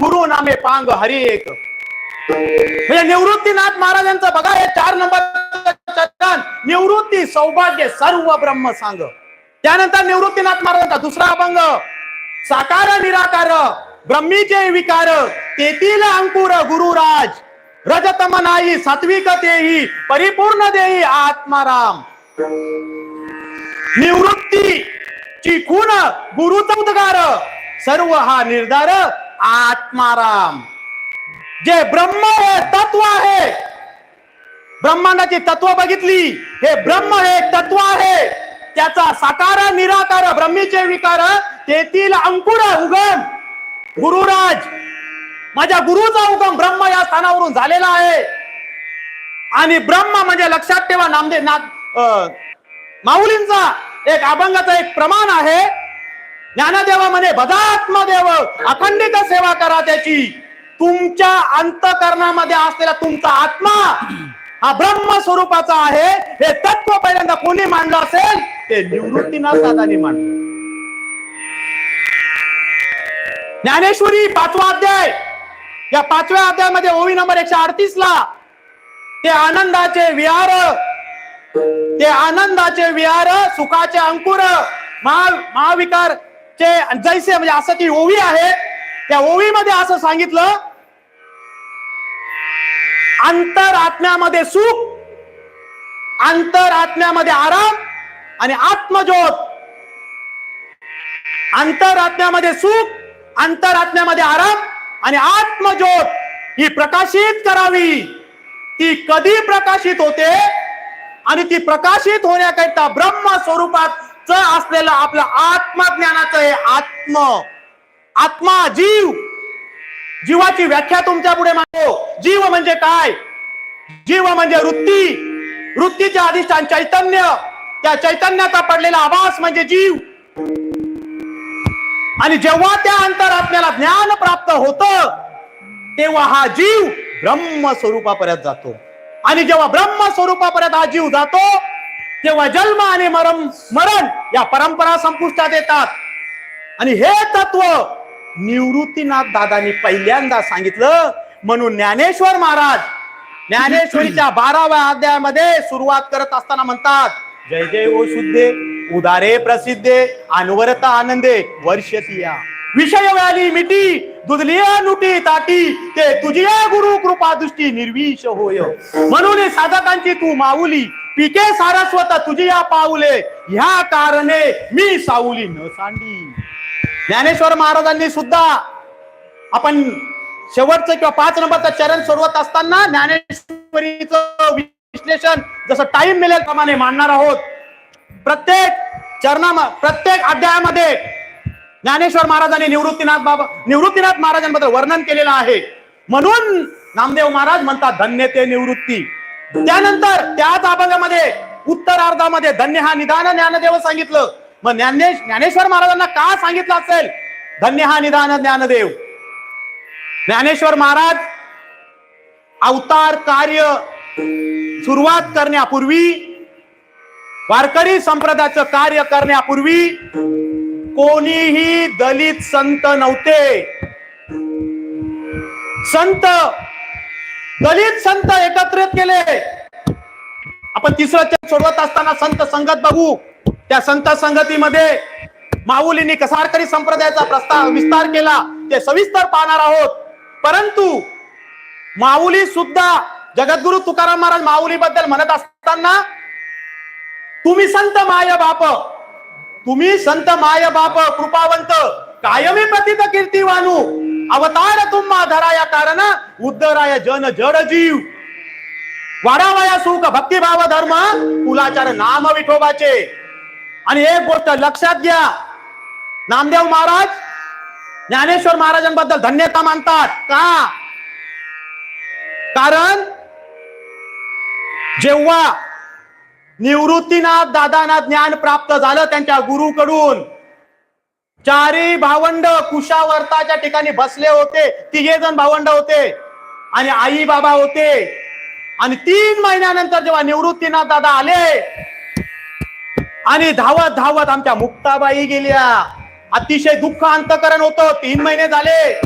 गुरु नामे पांग हरी एक. म्हणजे निवृत्तीनाथ महाराजांचं बघा हे चार नंबर निवृत्ती सौभाग्य सर्व ब्रह्म सांग. त्यानंतर निवृत्तीनाथ महाराजांचा दुसरा अभंग. साकार निराकार ब्रह्मीचे विकार तेथील अंकुर गुरुराज. रजतम नाही सात्विक तेही परिपूर्ण देही आत्माराम निवृत्ती ची खूण गुरुचा उद्गार. सर्व हा निर्धार आत्माराम. जे ब्रह्म हे तत्व आहे. ब्रह्मांडाची तत्व बघितली. हे ब्रह्म हे तत्व आहे. त्याचा साकार निराकार ब्रह्मीचे विकार तेथील अंकुर उगम. गुरुराज माझ्या गुरुचा उगम ब्रह्म या स्थानावरून झालेला आहे. आणि ब्रह्म म्हणजे लक्षात ठेवा नामदेव नाग माऊलींचा एक अभंगाचा एक प्रमाण आहे. ज्ञानदेवा म्हणे बदात्मदेव अखंडित सेवा करा त्याची. तुमच्या अंतकरणामध्ये असलेला तुमचा आत्मा हा ब्रह्म स्वरूपाचा आहे. हे तत्व पहिल्यांदा कोणी मांडलं असेल? ते निवृत्तीनाथ दादानी मांडलं. ज्ञानेश्वरी पाचवा अध्याय. या पाचव्या अध्यायामध्ये ओवी नंबर एकशे अडतीस ला ते आनंदाचे विहार ते आनंदाचे विहार सुखाचे अंकुर महा महाविकारचे जैसे म्हणजे असं ती ओवी आहे. त्या ओवीमध्ये असं सांगितलं अंतर आत्म्यामध्ये सुख अंतर आत्म्यामध्ये आराम आणि आत्मज्योत. अंतर आत्म्यामध्ये सुख अंतर आत्म्यामध्ये आराम आणि आत्मज्योत ही प्रकाशित करावी. ती कधी प्रकाशित होते? आणि ती प्रकाशित होण्याकरिता ब्रह्म स्वरूपात असलेलं आपलं आत्मज्ञानाचं आहे आत्म. आत्मा जीव. जीवाची व्याख्या तुमच्यापुढे मांडतो. जीव म्हणजे काय? जीव म्हणजे वृत्ती. वृत्तीचे अधिष्ठान चैतन्य. त्या चैतन्याचा पडलेला आभास म्हणजे जीव. आणि जेव्हा त्या अंतरात्म्याला ज्ञान प्राप्त होत तेव्हा हा जीव ब्रह्म स्वरूपापर्यंत जातो. आणि जेव्हा ब्रह्म स्वरूपापर्यंत हा जीव जातो तेव्हा जन्म आणि मरण मरण या परंपरा संपुष्टात येतात. आणि हे तत्व निवृत्तीनाथ दादांनी पहिल्यांदा सांगितलं म्हणून ज्ञानेश्वर महाराज ज्ञानेश्वरीच्या बाराव्या अध्यायामध्ये सुरुवात करत असताना म्हणतात जय जय ओ शुद्धे उदारे प्रसिद्धे अनवरता आनंदे वर्षसिया. विषय व्याली मिटी दुधलिया नुटी ताटी ते तुझिया गुरु कृपा दृष्टी निर्विष होय. म्हणून साधकांची तू माऊली पिके सारस्वत तुझी या पाऊले. ह्या कारणे मी साऊली न सांडी ज्ञानेश्वर महाराजांनी सुद्धा आपण शेवटचं किंवा पाच नंबरचं चरण सोडवत असताना ज्ञानेश्वरीचं विश्लेषण जसं टाइम मिळेल प्रमाणे मांडणार आहोत. प्रत्येक चरणा प्रत्येक अध्यायामध्ये ज्ञानेश्वर महाराजांनी निवृत्तीनाथ बाबा निवृत्तीनाथ महाराजांबद्दल वर्णन केलेलं आहे. म्हणून नामदेव महाराज म्हणतात धन्य ते निवृत्ती. त्यानंतर त्याच अभंगामध्ये उत्तरार्धामध्ये धन्य हा निदान ज्ञानदेव सांगितलं. मग ज्ञानेश ज्ञानेश्वर महाराजांना का सांगितलं असेल? धन्य हा निदान ज्ञानदेव. ज्ञानेश्वर महाराज अवतार कार्य सुरुवात करण्यापूर्वी वारकरी संप्रदायाचं कार्य करण्यापूर्वी कोणीही दलित संत नव्हते. संत दलित संत एकत्रित केले. आपण तिसरा चर्च सोडवत असताना संत संगत बघू. त्या संत संगतीमध्ये माऊलींनी कसारकरी संप्रदायाचा प्रस्ताव विस्तार केला. ते सविस्तर पाहणार आहोत. परंतु माऊली सुद्धा जगद्गुरु तुकाराम महाराज माऊली बद्दल म्हणत असताना तुम्ही संत माय बाप. तुम्ही संत माय बाप कृपावंत कायमी प्रतित कीर्तिवानू. अवतार तुम्हा धराया कारण उद्धराय जन जड जीव वाढावया सुख भक्तिभाव धर्म कुलाचार नाम विठोबाचे आणि एक गोष्ट लक्षात घ्या नामदेव महाराज ज्ञानेश्वर महाराजांबद्दल धन्यता मानतात का कारण जेव्हा निवृत्तीनाथ दादांना ज्ञान प्राप्त झालं त्यांच्या गुरुकडून चारी भावंड कुशावर्ताच्या ठिकाणी बसले होते. तिघे जण भावंड होते. आणि आई बाबा होते. आणि तीन महिन्यानंतर जेव्हा निवृत्तीनाथ दादा आले आणि धावत धावत आमच्या मुक्ताबाई गेल्या. अतिशय दुःख अंतकरण होतं. तीन महिने झाले.